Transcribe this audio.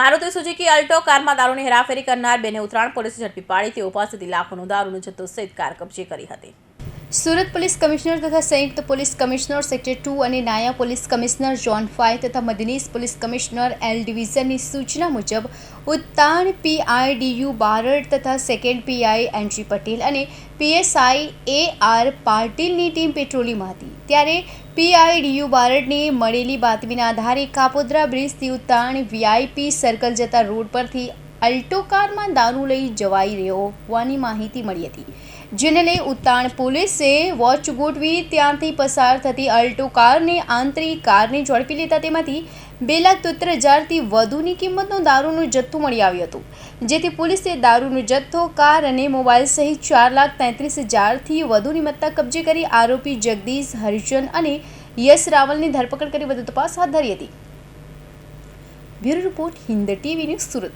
Maruti Suzuki Alto કારમાં દારૂની હેરાફેરી કરનાર બેને ઉત્તરાયણ પોલીસે ઝડપી પાડી. તેઓ પાસેથી લાખોનો દારૂનો જથ્થો સહિત કાર કબજે કરી હતી. સુરત પોલીસ કમિશનર તથા સંયુક્ત પોલીસ કમિશનર સેક્ટર ટુ અને નાયા પોલીસ કમિશનર જોન ફાય તથા મદનીશ પોલીસ કમિશનર એલ ડિવિઝનની સૂચના મુજબ, ઉત્તાણ પીઆઈડીયુ બારડ તથા સેકન્ડ પીઆઈ એનજી પટેલ અને પીએસઆઈ એ આર પાટીલની ટીમ પેટ્રોલિંગમાં હતી. ત્યારે પીઆઈડીયુ બારડને મળેલી બાતમીના આધારે કાપોદ્રા બ્રિજથી ઉતાણ વીઆઈપી સર્કલ જતા રોડ પરથી અલ્ટો કારમાં દારૂ લઈ જવાઈ રહ્યો હોવાની માહિતી મળી હતી, જેને લઈ ઉત્તાણ પોલીસે વોચ ગોઠવી ત્યાંથી પસાર થતી અલ્ટો કારને આંતરિક કારને ઝડપી લેતા તેમાંથી બે લાખ તોતેર હજારથી વધુની કિંમતનો દારૂનો જથ્થો મળી આવ્યો હતો, જેથી પોલીસે દારૂનો જથ્થો, કાર અને મોબાઈલ સહિત ચાર લાખ તેત્રીસ હજારથી વધુની મત્તા કબજે કરી આરોપી જગદીશ હરિજન અને યશ રાવલની ધરપકડ કરી વધુ તપાસ હાથ ધરી હતી. Bureau report Hind TV news Surat.